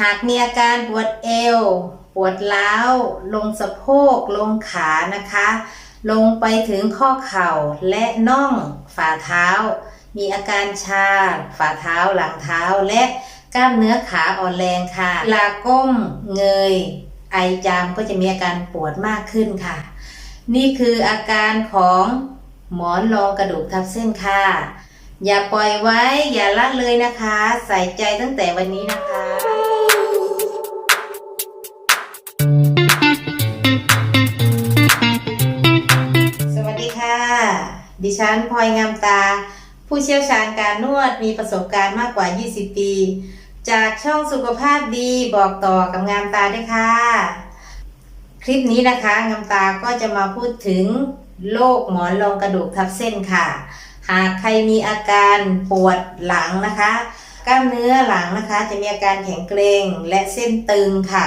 หากมีอาการปวดเอว ปวดล้าว ลงสะโพก ลงขานะคะ ลงไปถึงข้อเข่าและน่องฝ่าเท้า มีอาการชา ฝ่าเท้าหลังเท้าและกล้ามเนื้อขาอ่อนแรงค่ะเวลาก้มเงย ไอจามก็จะมีอาการปวดมากขึ้นค่ะ นี่คืออาการของหมอนรองกระดูกทับเส้นค่ะ อย่าปล่อยไว้อย่าละเลยนะคะ ใส่ใจตั้งแต่วันนี้นะคะ ฉันพลอยงามตา ผู้เชี่ยวชาญการนวดมีประสบการณ์มากกว่า 20 ปี จากช่องสุขภาพดีบอกต่อกับงามตาด้วยค่ะ คลิปนี้นะคะงามตาก็จะมาพูดถึงโรคหมอนรองกระดูกทับเส้นค่ะ หากใครมีอาการปวดหลังนะคะ กล้ามเนื้อหลังนะคะ จะมีอาการแข็งเกร็งและเส้นตึงค่ะ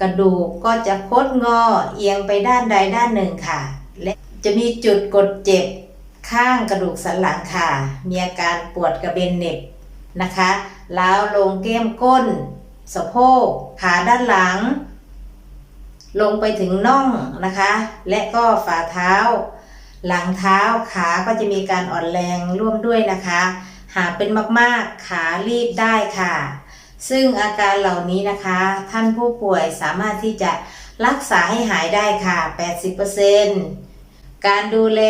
กระดูกก็จะคดงอเอียงไปด้านใดด้านหนึ่งค่ะ และจะมีจุดกดเจ็บ ข้างกระดูกสันหลังค่ะ มีอาการปวดกระเบนเน็บนะคะล้าวลงแก้มก้น สะโพกขาด้านหลัง ลงไปถึงน่องนะคะ และก็ฝ่าเท้า หลังเท้าขาก็จะมีการอ่อนแรงร่วมด้วยนะคะ หากเป็นมากๆขารีบได้ค่ะ ซึ่งอาการเหล่านี้นะคะ ท่านผู้ป่วยสามารถที่จะรักษาให้หายได้ค่ะ 80% การดูแล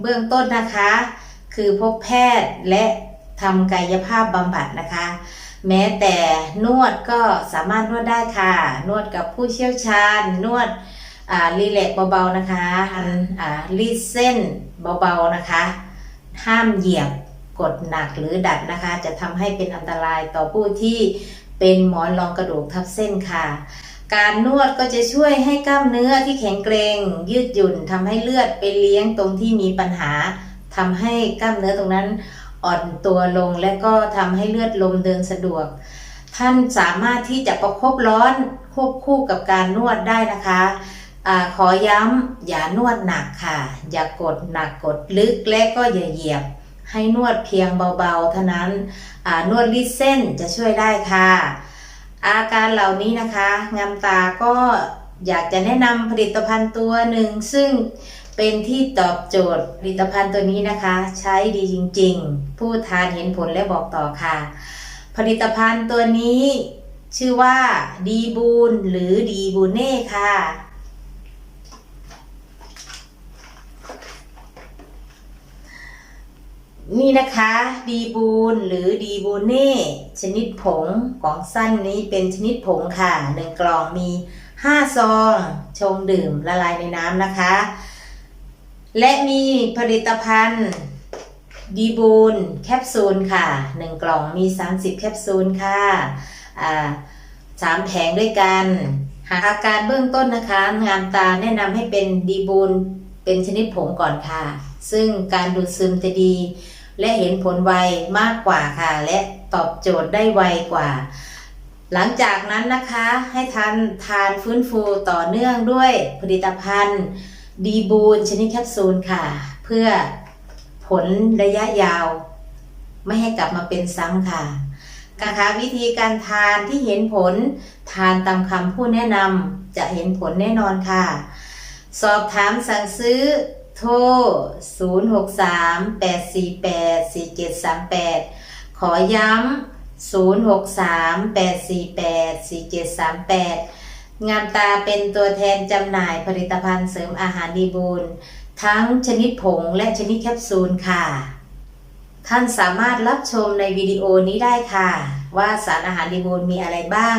เบื้องต้นนะคะ คือพบแพทย์และทำกายภาพบำบัดนะคะ แม้แต่นวดก็สามารถนวดได้ค่ะ นวดกับผู้เชี่ยวชาญ นวดอ่ารีแลกเบาๆนะคะอันอ่ารีดเส้นเบาๆนะคะ ห้ามเหยียบกดหนักหรือดัดนะคะ จะทำให้เป็นอันตรายต่อผู้ที่เป็นหมอนรองกระดูกทับเส้นค่ะ การนวดก็จะช่วยให้กล้ามเนื้อที่แข็งเกร็งยืดหยุ่นทำให้เลือดไปเลี้ยงตรงที่มีปัญหาทำให้กล้ามเนื้อตรงนั้นอ่อนตัวลงและก็ทำให้เลือดลมเดินสะดวก ท่านสามารถที่จะประคบร้อนควบคู่กับการนวดได้นะคะอขอย้ำอย่านวดหนักค่ะ อย่ากดหนักกดลึกและก็อย่าเหยียบ ให้นวดเพียงเบาๆเท่านั้นนวดรีดเส้นจะช่วยได้ค่ะ อาการเหล่านี้นะคะงามตาก็อยากจะแนะนำผลิตภัณฑ์ตัวหนึ่ง ซึ่งเป็นที่ตอบโจทย์ผลิตภัณฑ์ตัวนี้นะคะ ใช้ดีจริงๆ ผู้ทานเห็นผลและบอกต่อค่ะ ผลิตภัณฑ์ตัวนี้ชื่อว่าดีบูนหรือดีบูเน่ค่ะ นี่นะคะดีบูนหรือดีบูเน่ชนิดผงกล่องสั้นนี้เป็นชนิดผงค่ะหนึ่งกล่องมี 5 ซอง ชงดื่มละลายในน้ำนะคะ และมีผลิตภัณฑ์ดีบูนแคปซูลค่ะ 1 กล่องมี 30 แคปซูลค่ะสามแผงด้วยกัน หากอาการเบื้องต้นนะคะ งามตาแนะนำให้เป็นดีบูนเป็นชนิดผงก่อนค่ะ ซึ่งการดูดซึมจะดี และเห็นผลไวมากกว่าค่ะ และตอบโจทย์ได้ไวกว่า หลังจากนั้นนะคะให้ทานทานฟื้นฟูต่อเนื่องด้วยผลิตภัณฑ์ดีบูนชนิดแคปซูลค่ะ เพื่อผลระยะยาว ไม่ให้กลับมาเป็นซ้ำค่ะนะคะวิธีการทานที่เห็นผลทานตามคำผู้แนะนำจะเห็นผลแน่นอนค่ะ สอบถามสั่งซื้อ โทร 0638484738 ขอย้ำ0638484738 งามตาเป็นตัวแทนจำหน่ายผลิตภัณฑ์เสริมอาหารดีบูลทั้งชนิดผงและชนิดแคปซูลค่ะ ท่านสามารถรับชมในวิดีโอนี้ได้ค่ะ ว่าสารอาหารดีบูลมีอะไรบ้าง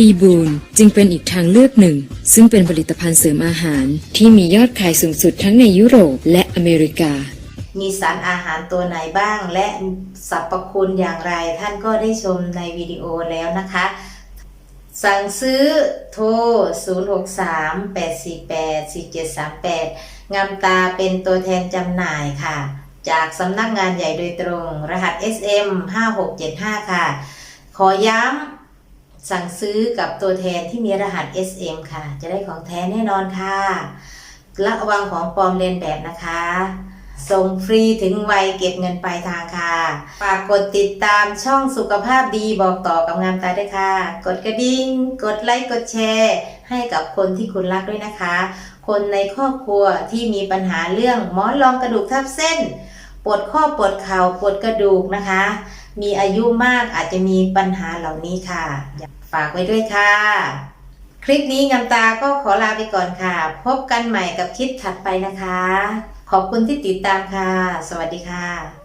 ดีบูนจึงเป็นอีกทางเลือกหนึ่ง ซึ่งเป็นผลิตภัณฑ์เสริมอาหาร ที่มียอดขายสูงสุดทั้งในยุโรปและอเมริกา มีสารอาหารตัวไหนบ้าง และสรรพคุณอย่างไรท่านก็ได้ชมในวิดีโอแล้วนะคะ สั่งซื้อโทร 0638484738 งามตาเป็นตัวแทนจำหน่ายค่ะ จากสำนักงานใหญ่โดยตรง รหัส SM 5675 ค่ะ ขอย้ำ สั่งซื้อกับตัวแทนที่มีรหัส SM ค่ะ จะได้ของแท้แน่นอนค่ะ ระวังของปลอมเลียนแบบนะคะ ส่งฟรีถึงวัยเก็บเงินปลายทางค่ะ ฝากกดติดตามช่องสุขภาพดีบอกต่อกับงามตาด้วยค่ะ กดกระดิ่ง กดไลค์ กดแชร์ ให้กับคนที่คุณรักด้วยนะคะ คนในครอบครัวที่มีปัญหาเรื่องหมอนรองกระดูกทับเส้น ปวดข้อปวดเข่า ปวดกระดูกนะคะ มีอายุมากอาจจะมีปัญหาเหล่านี้ค่ะ ฝากไว้ด้วยค่ะ คลิปนี้งามตาก็ขอลาไปก่อนค่ะ พบกันใหม่กับคลิปถัดไปนะคะ ขอบคุณที่ติดตามค่ะ สวัสดีค่ะ